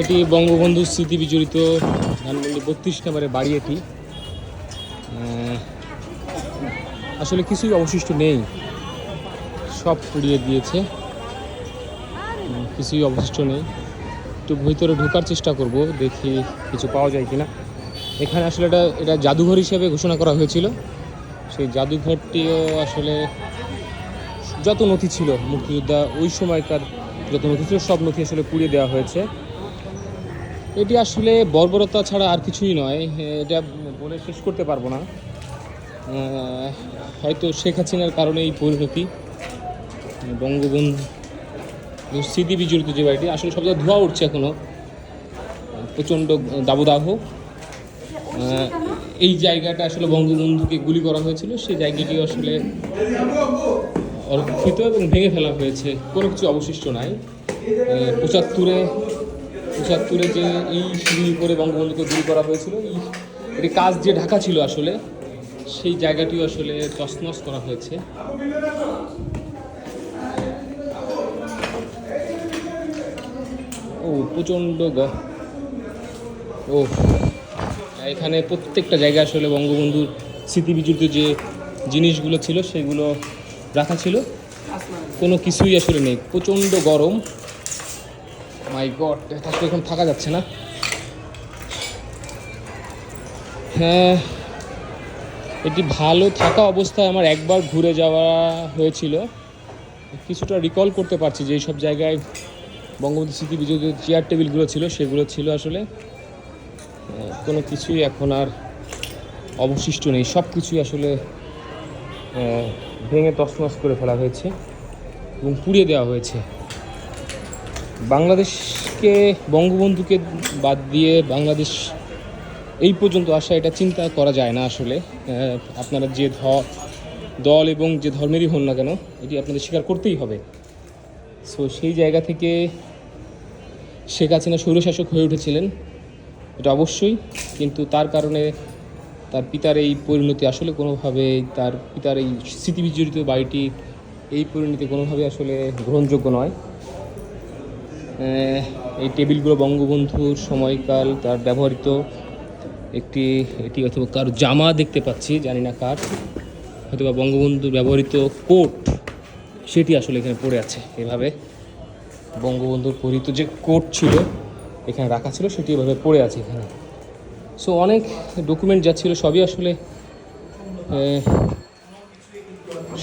এটি বঙ্গবন্ধুর স্মৃতি বিজড়িত ধানমন্ডি বত্রিশ নম্বরের বাড়ি এটি। আসলে কিছুই অবশিষ্ট নেই। সব পুড়িয়ে দিয়েছে। কিছুই অবশিষ্ট নেই। একটু ভিতরে ঢোকার চেষ্টা করব, দেখি কিছু পাওয়া যায় কিনা। এখানে আসলে এটা এটা জাদুঘর হিসেবে ঘোষণা করা হয়েছিল। সেই জাদুঘরটিও আসলে যত নথি ছিল, মুক্তিযোদ্ধা ওই সময়কার যত নথি ছিল, সব নথি আসলে পুড়িয়ে দেওয়া হয়েছে। এটি আসলে বর্বরতা ছাড়া আর কিছুই নয়। এটা বলে শেষ করতে পারব না। হয়তো শেখ হাসিনার কারণে এই পরিণতি। বঙ্গবন্ধু স্মৃতি বিজড়িত যে বাড়িটি, আসলে সব জায়গায় ধোঁয়া উঠছে এখনও প্রচণ্ড দাবদাহ। এই জায়গাটা আসলে বঙ্গবন্ধুকে গুলি করা হয়েছিল। সেই জায়গাটি আসলে অরক্ষিত এবং ভেঙে ফেলা হয়েছে। কোনো কিছু অবশিষ্ট নাই। পঁচাত্তরে পঁচাত্তরে যে এই সিঁড়ি করে বঙ্গবন্ধুকে গুলি করা হয়েছিল এই এটি কাজ যে ঢাকা ছিল আসলে, সেই জায়গাটিও আসলে তছনছ করা হয়েছে। ও, প্রচণ্ড ও, এখানে প্রত্যেকটা জায়গায় আসলে বঙ্গবন্ধুর স্মৃতি বিজড়িত যে জিনিসগুলো ছিল, সেগুলো রাখা ছিল। কোনো কিছুই আসলে নেই, প্রচণ্ড গরম। মাই গড আসলে এখন থাকা যাচ্ছে না। হ্যাঁ এটি ভালো থাকা অবস্থায় আমার একবার ঘুরে যাওয়া হয়েছিল। কিছুটা রিকল করতে পারছি যে সব জায়গায় বঙ্গবন্ধু স্মৃতি বিজয় চেয়ার টেবিলগুলো ছিল, সেগুলো ছিল আসলে। কোনো কিছুই এখন আর অবশিষ্ট নেই। সব কিছুই আসলে ভেঙে তছনছ করে ফেলা হয়েছে এবং পুড়িয়ে দেওয়া হয়েছে। বাংলাদেশকে বঙ্গবন্ধুকে বাদ দিয়ে বাংলাদেশ এই পর্যন্ত আসা এটা চিন্তা করা যায় না আসলে। আপনারা যে ধ, দল এবং যে ধর্মেরই হন না কেন, এটি আপনাদের স্বীকার করতেই হবে। সো সেই জায়গা থেকে শেখ হাসিনা স্বৈরশাসক হয়ে উঠেছিলেন, এটা অবশ্যই। কিন্তু তার কারণে তার পিতার এই পরিণতি আসলে কোনোভাবে, তার পিতার এই স্মৃতিবিজড়িত বাড়িটি এই পরিণতি কোনোভাবে আসলে গ্রহণযোগ্য নয়। এই টেবিলগুলো বঙ্গবন্ধুর সময়কাল তার ব্যবহৃত একটি, এটি অথবা কার জামা দেখতে পাচ্ছি, জানি না কার হয়তো বা বঙ্গবন্ধুর ব্যবহৃত কোট, সেটি আসলে এখানে পড়ে আছে এভাবে। বঙ্গবন্ধুর পরিহিত যে কোট ছিল, এখানে রাখা ছিল, সেটি এভাবে পড়ে আছে এখানে। সো অনেক ডকুমেন্ট যা ছিল, সবই আসলে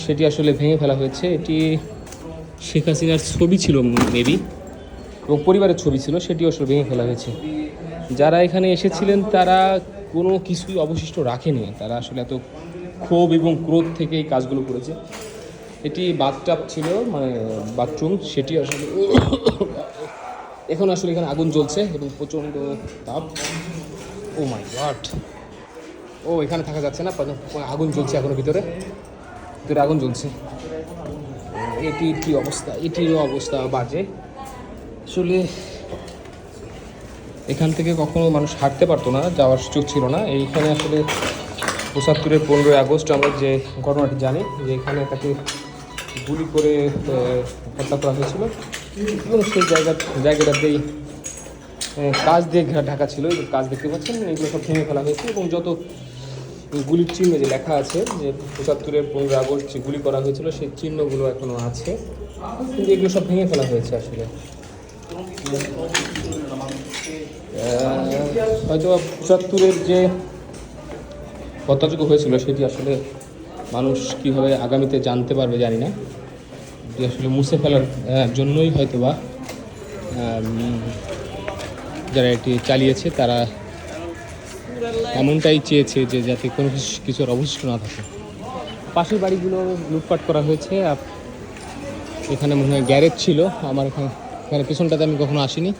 সেটি আসলে ভেঙে ফেলা হয়েছে। এটি শেখ হাসিনার ছবি ছিল মেবি এবং পরিবারের ছবি ছিল, সেটিও আসলে ভেঙে ফেলা হয়েছে। যারা এখানে এসেছিলেন, তারা কোনো কিছুই অবশিষ্ট রাখেনি। তারা আসলে এত ক্ষোভ এবং ক্রোধ থেকে এই কাজগুলো করেছে। এটি বাথটাব ছিল মানে বাথরুম, সেটি আসলে এখন আসলে এখানে আগুন জ্বলছে এবং প্রচণ্ড তাপ। ও মাই গড ও, এখানে থাকা যাচ্ছে না আগুন জ্বলছে এখনও ভিতরে। ভিতরে আগুন জ্বলছে। এটির কি অবস্থা? এটিরও অবস্থা বাজে। আসলে এখান থেকে কখনো মানুষ হাঁটতে পারতো না, যাওয়ার সুযোগ ছিল না। এইখানে আসলে পঁচাত্তরের পনেরোই আগস্ট আমরা যে ঘটনাটি জানি, যে এখানে তাকে গুলি করে হত্যা করা হয়েছিল। এবং সেই জায়গা জায়গাটাতেই কাজ দিয়ে ঘেরা ঢাকা ছিল। কাজ দেখতে পাচ্ছেন এগুলো সব ভেঙে ফেলা হয়েছে। এবং যত গুলির চিহ্ন যে লেখা আছে, যে পঁচাত্তরের পনেরোই আগস্ট যে গুলি করা হয়েছিল, সেই চিহ্নগুলো এখনও আছে। কিন্তু এগুলো সব ভেঙে ফেলা হয়েছে আসলে। হয়তো পঁচাত্তরের যে হত্যাযোগ্য হয়েছিল সেটি আসলে মানুষ কীভাবে আগামীতে জানতে পারবে জানি না। আসলে মুছে ফেলার জন্যই হয়তো বা যারা এটি চালিয়েছে তারা এমনটাই চেয়েছে যে যাতে কোনো কিছু- কিছুর অবশিষ্ট না থাকে। পাশের বাড়িগুলো লুটপাট করা হয়েছে। এখানে মনে হয় গ্যারেজ ছিল। আমার এখানে এখানে পিছনটাতে আমি কখনো আসিনি।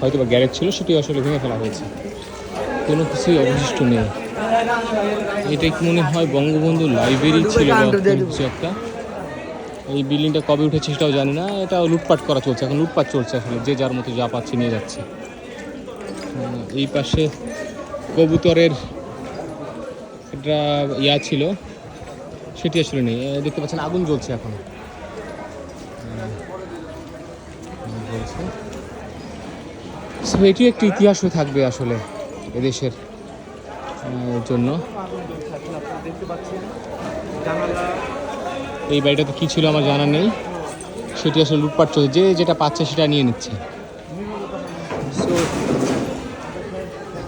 হয়তো বা গ্যারেজ ছিল সেটি আসলে ভেঙে ফেলা হয়েছে। কোনো কিছুই অবশিষ্ট নেই। এটা মনে হয় বঙ্গবন্ধু লাইব্রেরি ছিল কিছু একটা? এই বিল্ডিংটা কবে উঠেছে সেটাও জানি না। এটা লুটপাট করা চলছে এখন লুটপাট চলছে আসলে যে যার মতো যা পাচ্ছে নিয়ে যাচ্ছে। এই পাশে কবুতরের একটা ইয়া ছিল সেটি আসলে নেই। দেখতে পাচ্ছেন আগুন জ্বলছে এখন। এটি একটি ইতিহাস হয়ে থাকবে আসলে এদেশের জন্য। এই বাড়িটাতে কী ছিল আমার জানা নেই। সেটি আসলে লুটপাট চলছে। যে যেটা পাচ্ছে সেটা নিয়ে নিচ্ছে।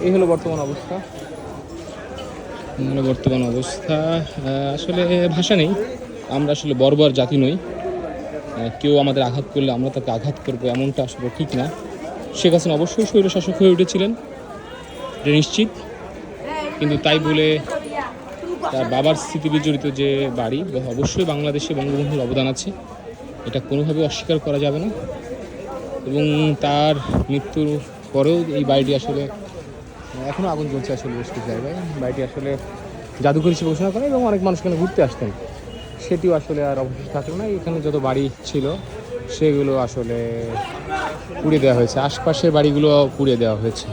এই হলো বর্তমান অবস্থা। এই হলো বর্তমান অবস্থা আসলে ভাষা নেই। আমরা আসলে বর্বর জাতি নই। কেউ আমাদের আঘাত করলে আমরা তাকে আঘাত করব এমনটা আসলে ঠিক না। শেখ হাসিনা অবশ্যই স্বৈরশাসক হয়ে উঠেছিলেন, এটা নিশ্চিত। কিন্তু তাই বলে তার বাবার স্মৃতি বিজড়িত যে বাড়ি অবশ্যই বাংলাদেশে বঙ্গবন্ধুর অবদান আছে, এটা কোনোভাবে অস্বীকার করা যাবে না। এবং তার মৃত্যুর পরেও এই বাড়িটি আসলে এখনও আগুন জ্বলছে আসলে বেশ কিছু জায়গায়। বাড়িটি আসলে জাদুঘর হিসেবে ঘোষণা করে এবং অনেক মানুষ এখানে ঘুরতে আসতেন। সেটিও আসলে আর অবশিষ্ট থাকল না। এখানে যত বাড়ি ছিল, সেগুলো আসলে পুড়িয়ে দেওয়া হয়েছে। আশপাশের বাড়িগুলো পুড়িয়ে দেওয়া হয়েছে।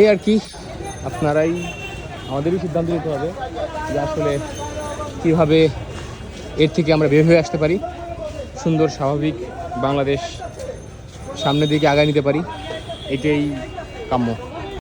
এই আর কি, আপনারাই আমাদেরই সিদ্ধান্ত নিতে হবে যে আসলে কীভাবে এর থেকে আমরা বের হয়ে আসতে পারি। সুন্দর, স্বাভাবিক বাংলাদেশ সামনের দিকে আগায় নিতে পারি। এটাই কাম্য।